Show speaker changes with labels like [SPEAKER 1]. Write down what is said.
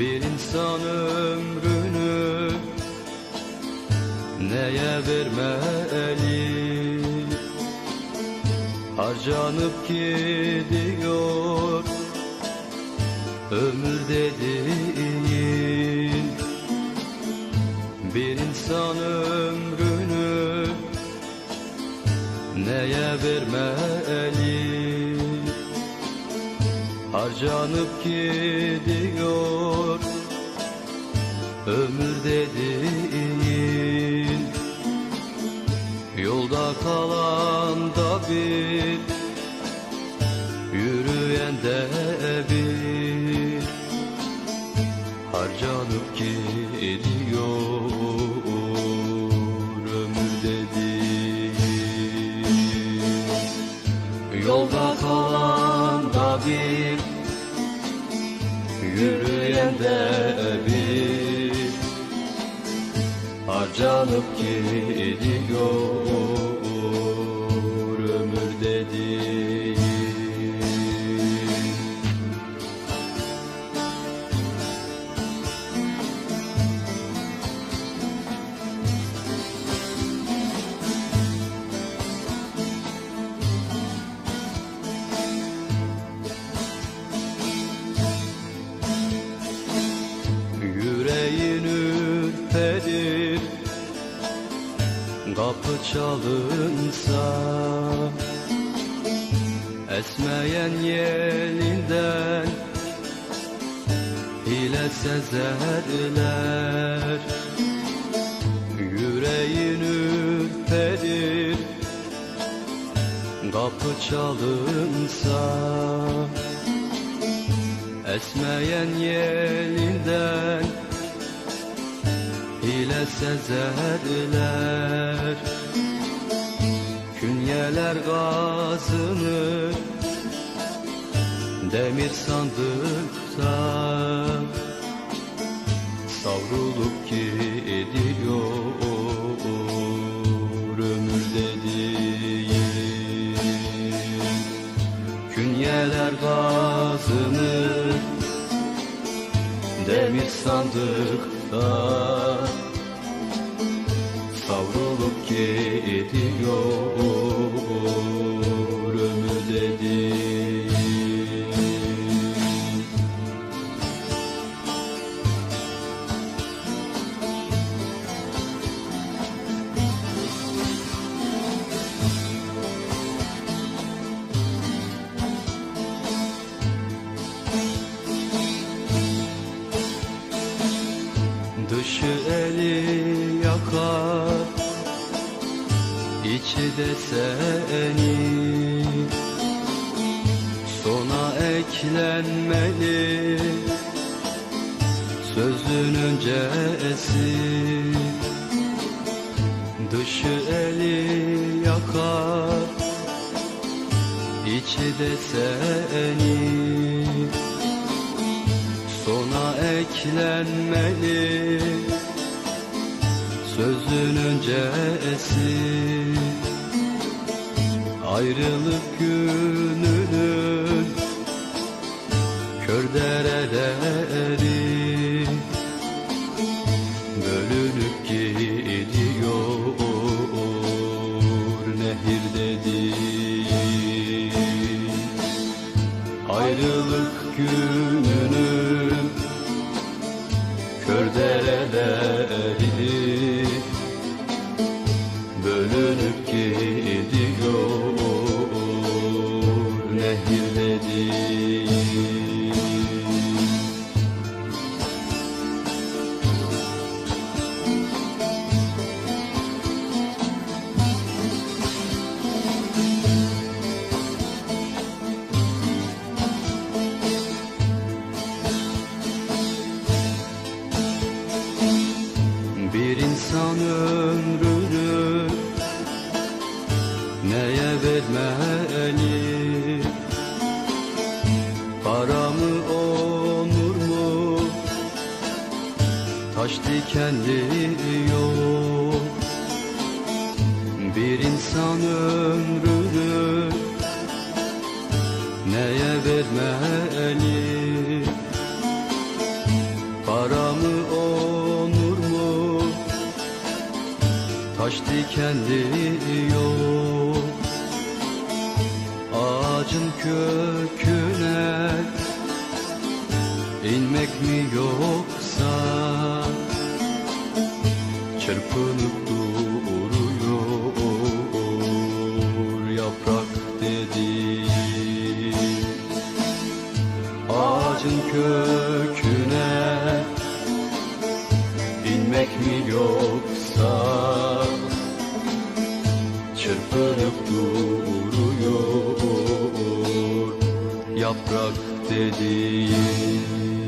[SPEAKER 1] Bir insan ömrünü neye vermeli? Harcanıp gidiyor ömür dediğin. Bir insan ömrünü neye vermeli? Harcanıp gidiyor ömür dediğin Yolda kalan da bir Yürüyen de bir. Harcanıp gidiyor Harcanıp gidiyor çalınsa Esmeyen yelinden Hile sezerler Yüreğin ürperir Kapı çalınsa Esmeyen yelinden Hile sezerler Künyeler gazını Demir sandıkta. Savrulup gidiyor ömür dediğin Künyeler gazını Demir sandıkta. Savrulup gidiyor Dışı eli yakar içi de seni. Sona eklenmeli Sözün öncesi. Dışı eli yakar içi de seni Sona eklenmeli Sözün öncesi Ayrılık gününün Kör dereleri dikenli yolu Bir insan ömrünü neye vermeli? Para mı onur mu? Taş dikenli yolu Ağacın köküne inmek mi yok? Çırpınıp duruyor yaprak dediğin Ağacın köküne inmek mi yoksa Çırpınıp duruyor yaprak dediğin